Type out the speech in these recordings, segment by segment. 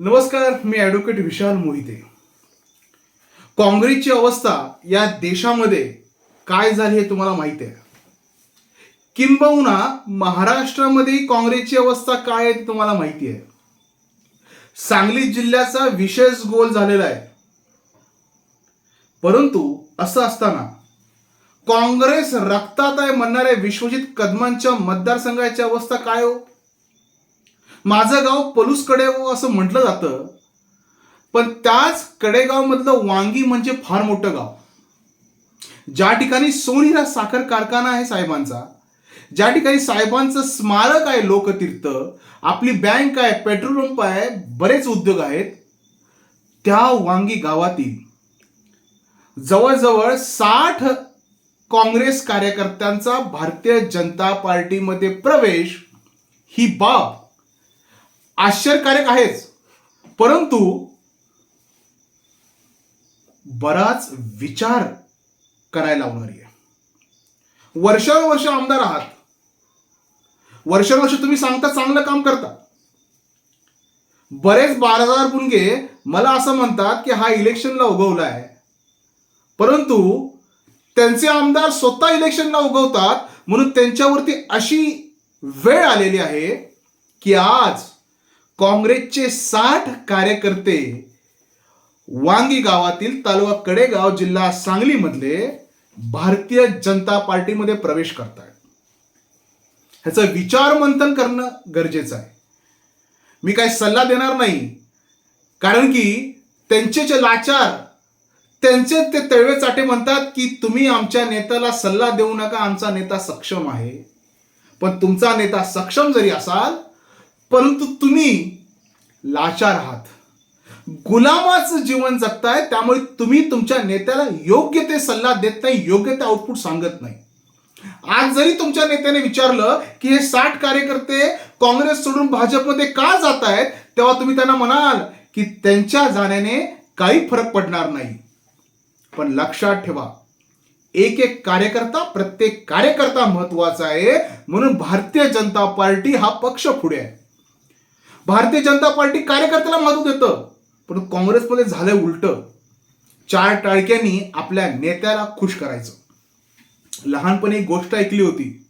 नमस्कार मी ॲडव्होकेट विशाल मोहिते. काँग्रेसची अवस्था या देशामध्ये काय झाली हे तुम्हाला माहिती आहे? किंबहुना महाराष्ट्रामध्ये काँग्रेसची अवस्था काय आहे ते तुम्हाला माहिती आहे. सांगली जिल्ह्याचा विशेष गोल झालेला आहे. परंतु असं असताना काँग्रेस रक्तात आहे म्हणणाऱ्या विश्वजित कदमांच्या मतदारसंघाची अवस्था काय हो? माझं गाव पलूस कडेगाव असं म्हटलं जातं. पण त्याच कडेगावमधलं वांगी म्हणजे फार मोठं गाव. ज्या ठिकाणी सोनीरा साखर कारखाना आहे साहेबांचा ज्या ठिकाणी साहेबांचं स्मारक आहे लोकतीर्थ आपली बँक आहे पेट्रोल पंप आहे बरेच उद्योग आहेत त्या वांगी गावातील जवळजवळ साठ काँग्रेस कार्यकर्त्यांचा भारतीय जनता पार्टीमध्ये प्रवेश ही बाब आश्चर्यकारक आहेच. परंतु बराच विचार करायला लावणारी आहे. वर्षानुवर्ष आमदार आहात. वर्षानुवर्ष तुम्ही सांगता चांगलं काम करता. बरेच बारादार पुणगे मला असं म्हणतात की हा इलेक्शनला आहे परंतु त्यांचे आमदार स्वतः इलेक्शनला उगवतात म्हणून त्यांच्यावरती अशी वेळ आलेली आहे की आज काँग्रेसचे साठ कार्यकर्ते वांगी गावातील तालुका कडेगाव जिल्हा सांगलीमधले भारतीय जनता पार्टीमध्ये प्रवेश करतात ह्याचं विचार मंथन करणं गरजेचं आहे. मी काही सल्ला देणार नाही. कारण की त्यांचे जे लाचार त्यांचे ते तळवे चाटे म्हणतात की तुम्ही आमच्या नेत्याला सल्ला देऊ नका आमचा नेता सक्षम आहे. पण तुमचा नेता सक्षम जरी असाल परंतु तुम्ही लाचार आहात. गुलामाचं जीवन जगताय त्यामुळे तुम्ही तुमच्या नेत्याला योग्य ते सल्ला देत नाही योग्य ते आउटपुट सांगत नाही. आज जरी तुमच्या नेत्याने विचारलं की हे साठ कार्यकर्ते काँग्रेस सोडून भाजपमध्ये का जात आहेत तेव्हा तुम्ही त्यांना म्हणाल की त्यांच्या जाण्याने काही फरक पडणार नाही. पण लक्षात ठेवा एक एक कार्यकर्ता प्रत्येक कार्यकर्ता महत्त्वाचा आहे म्हणून भारतीय जनता पार्टी हा पक्ष पुढे आहे. भारतीय जनता पार्टी कार्यकर्त्याला मदत देतं. पण काँग्रेसमध्ये झालं उलट. चार टाळक्यांनी आपल्या नेत्याला खुश करायचं. लहानपणी एक गोष्ट ऐकली होती.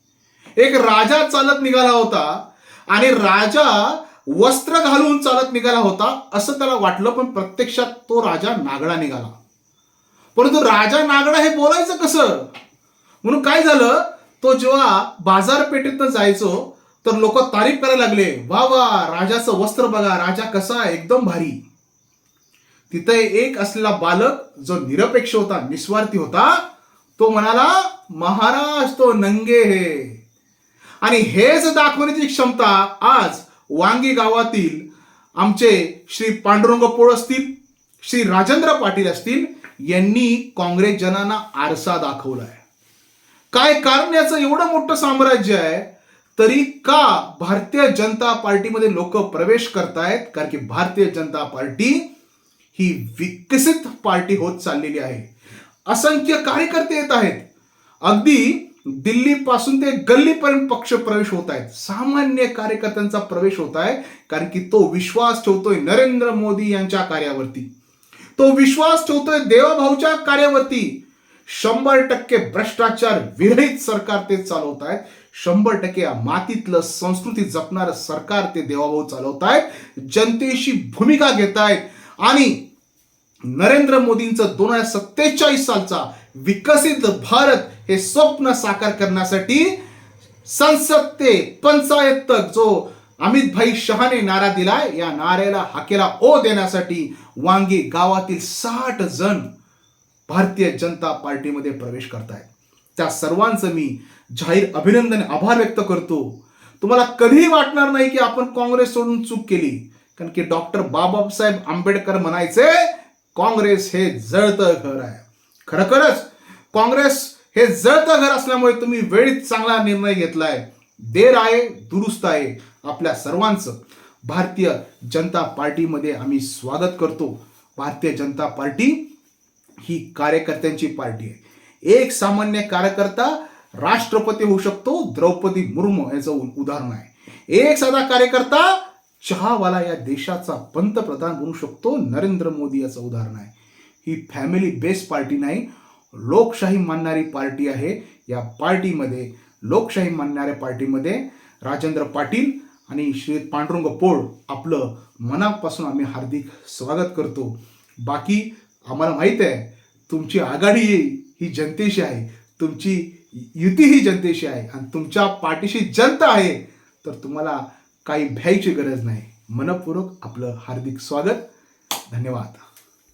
एक राजा चालत निघाला होता आणि राजा वस्त्र घालून चालत निघाला होता असं त्याला वाटलं पण प्रत्यक्षात तो राजा नागडा निघाला. परंतु राजा नागडा हे बोलायचं कसं? म्हणून काय झालं? तो जेव्हा बाजारपेठेतनं जायचो तर लोक तारीफ करायला लागले. वा वा राजाचं वस्त्र बघा राजा कसा एकदम भारी. तिथे एक असलेला बालक जो निरपेक्ष होता निस्वार्थी होता तो म्हणाला महाराज तो नंगे हे. आणि हेच दाखवण्याची क्षमता आज वांगी गावातील आमचे श्री पांडुरंग पोळ असतील श्री राजेंद्र पाटील असतील यांनी काँग्रेस जनांना आरसा दाखवलाय. काय कारण याचं? एवढं मोठं साम्राज्य आहे. तरी का भारतीय जनता पार्टीमध्ये लोक प्रवेश करतायत? कारण की भारतीय जनता पार्टी ही विकसित पार्टी होत चाललेली आहे. असंख्य कार्यकर्ते येत आहेत. अगदी दिल्लीपासून ते गल्लीपर्यंत पक्ष प्रवेश होत आहेत. सामान्य कार्यकर्त्यांचा प्रवेश होत आहे कारण की तो विश्वास ठेवतोय नरेंद्र मोदी यांच्या कार्यावरती. तो विश्वास ठेवतोय देवाभाऊच्या कार्यावरती. शंभर टक्के भ्रष्टाचार विरहित सरकार ते चालवत आहेत. शंभर टक्के मातीतलं संस्कृती जपणारं सरकार ते देवाभाऊ चालवत आहेत जनतेशी भूमिका घेत आहेत आणि नरेंद्र मोदींचं दोन हजार सत्तेचाळीस सालचा विकसित भारत हे स्वप्न साकार करण्यासाठी संसद ते पंचायत तक जो अमित भाई शहाने नारा दिलाय या नाऱ्याला हाकेला ओ देण्यासाठी वांगी गावातील साठ जण भारतीय जनता पार्टीमध्ये प्रवेश करतायत. त्या सर्वांचं मी जाहीर अभिनंदन आभार व्यक्त करतो. तुम्हाला कधीही वाटणार नाही की आपण काँग्रेस सोडून चूक केली. कारण की डॉक्टर बाबासाहेब आंबेडकर म्हणायचे काँग्रेस हे जळतं घर आहे. खरोखरच काँग्रेस हे जळतं घर असल्यामुळे तुम्ही वेळीत चांगला निर्णय घेतलाय. देर आहे दुरुस्त आहे आपल्या सर्वांचं. भारतीय जनता पार्टीमध्ये आम्ही स्वागत करतो. भारतीय जनता पार्टी ही कार्यकर्त्यांची पार्टी आहे. एक सामान्य कार्यकर्ता राष्ट्रपती होऊ शकतो द्रौपदी मुर्मू याचं उदाहरण आहे. एक साधा कार्यकर्ता चहावाला या देशाचा पंतप्रधान बनू शकतो नरेंद्र मोदी याचं उदाहरण आहे. ही फॅमिली बेस्ड पार्टी नाही लोकशाही मानणारी पार्टी आहे. या पार्टीमध्ये लोकशाही मानणाऱ्या पार्टीमध्ये राजेंद्र पाटील आणि श्री पांडुरंग पोळ आपलं मनापासून आम्ही हार्दिक स्वागत करतो. बाकी आम्हाला माहीत आहे तुमची आघाडी येईल ही जनतेशी आहे. तुमची युती ही जनतेशी आहे आणि तुमच्या पाठीशी जनता आहे तर तुम्हाला काही भ्यायची गरज नाही. मनपूर्वक आपलं हार्दिक स्वागत. धन्यवाद.